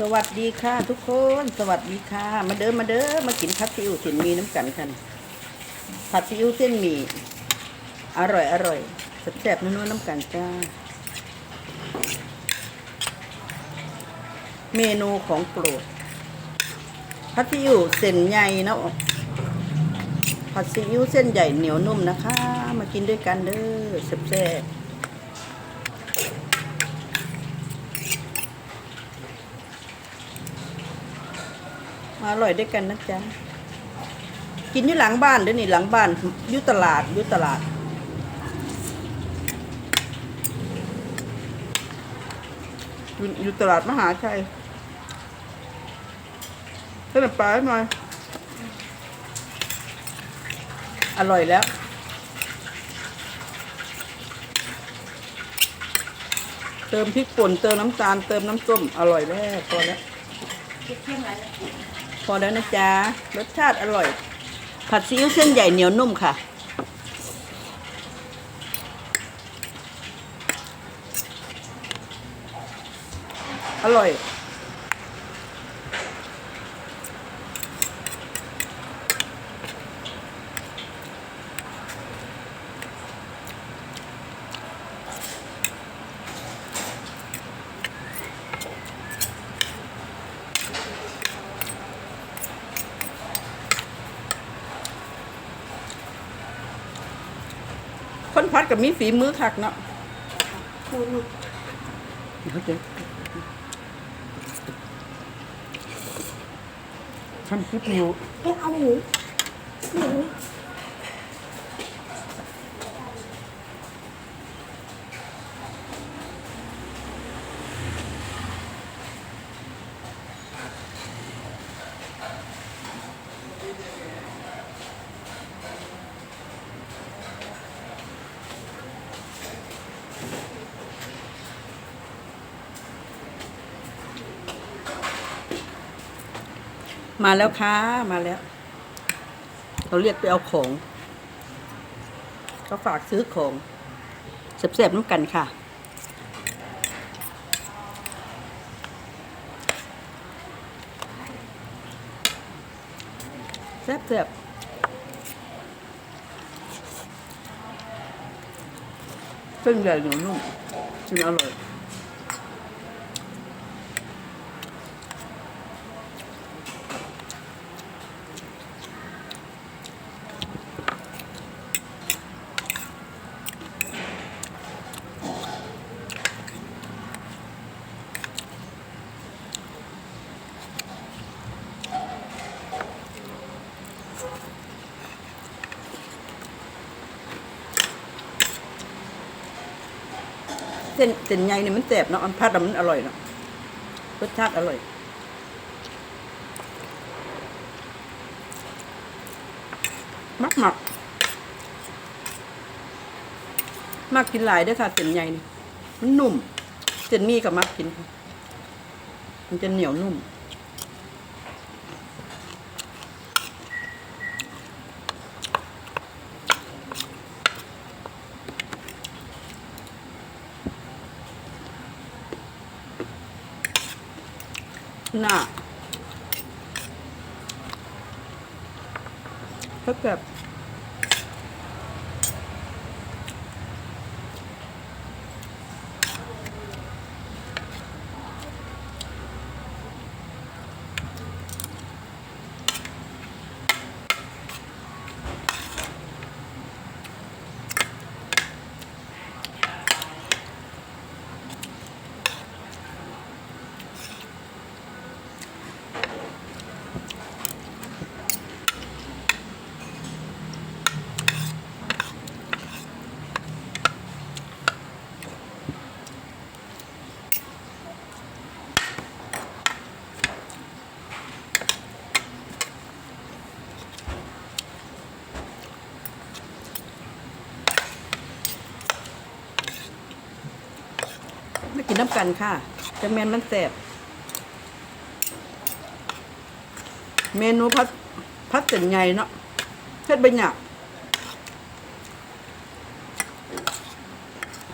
สวัสดีค่ะทุกคน สวัสดีค่ะ มาเด้อมาเด้อมากินผัดซีอิ๊วเส้นหมีน้ำกันกัน ผัดซีอิ๊วเส้นหมี่อร่อยอร่อยแซ่บๆนัวๆน้ำกันจ้า เมนูของโปรดผัดซีอิ๊วเส้นใหญ่นะผัดซีอิ๊วเส้นใหญ่เหนียวนุ่มนะคะ มากินด้วยกันเด้อแซ่บๆ มาอร่อยด้วยกันนะจ๊ะกินอยู่หลังบ้านเด้อนี่หลังบ้านอยู่ตลาดอยู่ตลาดอยู่อยู่ตลาดมหาชัยเส้นปลาให้หน่อย อร่อยแล้วเติมพริกป่นเติมน้ำตาลเติมน้ำส้มอร่อยแล้วพอแล้ว พอแล้วนะจ๊ะ รสชาติอร่อย ผัดซีอิ๊วเส้นใหญ่เหนียวนุ่มค่ะ อร่อย คนพัดกับมีฝีมือคักเนาะเข้าใจทำคลิปอยู่ เอ๊ะเอาหมูหมู มาแล้วค่ะมาแล้ว เราเรียกไปเอาของ ก็ฝากซื้อของแซ่บๆน้ำกันค่ะแซ่บๆเส้นใหญ่เหนียวนุ่มกินอร่อย เส้นเส้นใหญ่เนี่ยมันแสบเนาะอันพัดมันอร่อยเนาะรสชาติอร่อยมักหมักมากกินหลายด้วยค่ะเส้นใหญ่นี่มันนุ่มเส้นมีกับมักกิน มันจะเหนียวนุ่ม น่ะถ้าแบบ ไม่กินน้ำกันค่ะจะแมนมันแสบเมนูพัดพัดเส้นใหญ่เนาะเฮ็ดใบหยัก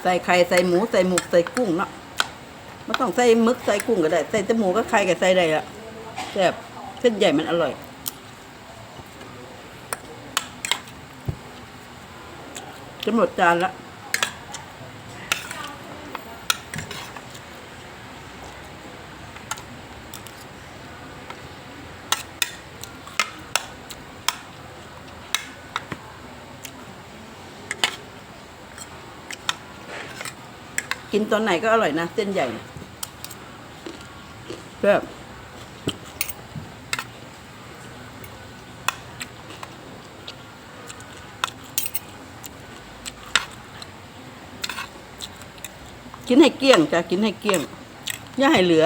ใส่ไข่ใส่หมูใส่หมูใส่กุ้งเนาะไม่ต้องใส่มึกใส่กุ้งก็ได้ใส่แต่หมูก็ไข่ก็ใส่ได้ละแซ่บเส้นใหญ่มันอร่อยจะหมดจานละ กินตอนไหนก็อร่อยนะ เส้นใหญ่เนี่ยแบบกินให้เกลี้ยงจ้ะกินให้เกลี้ยง อย่าให้เหลือ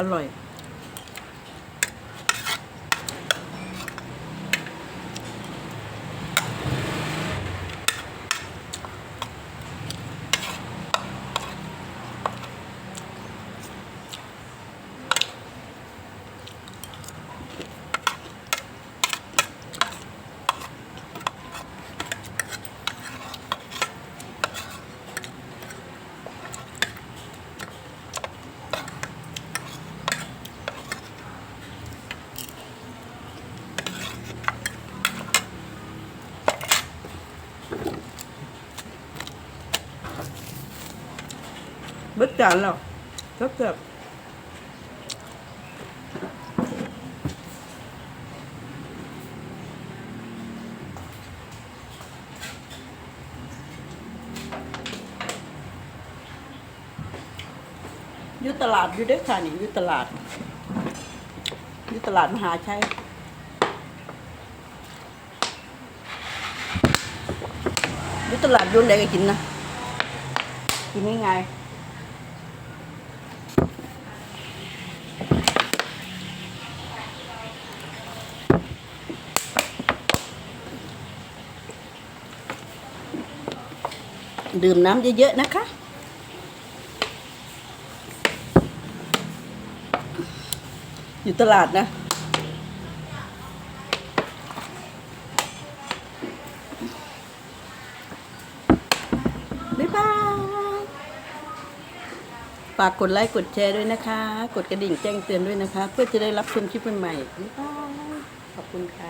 อร่อย เบิดจานแล้วก็เกือบอยู่ตลาดอยู่เด้อค่ะนี่อยู่ตลาดอยู่ตลาดมหาชัยอยู่ตลาดยุ่นใดก็กินนะกินง่ายๆ ดื่มน้ำเยอะๆนะคะ อยู่ตลาดนะ บ๊ายบายฝากกดไลค์กดแชร์ด้วยนะคะ กดกระดิ่งแจ้งเตือนด้วยนะคะ เพื่อจะได้รับชมคลิปใหม่ๆบ๊ายบายขอบคุณค่ะ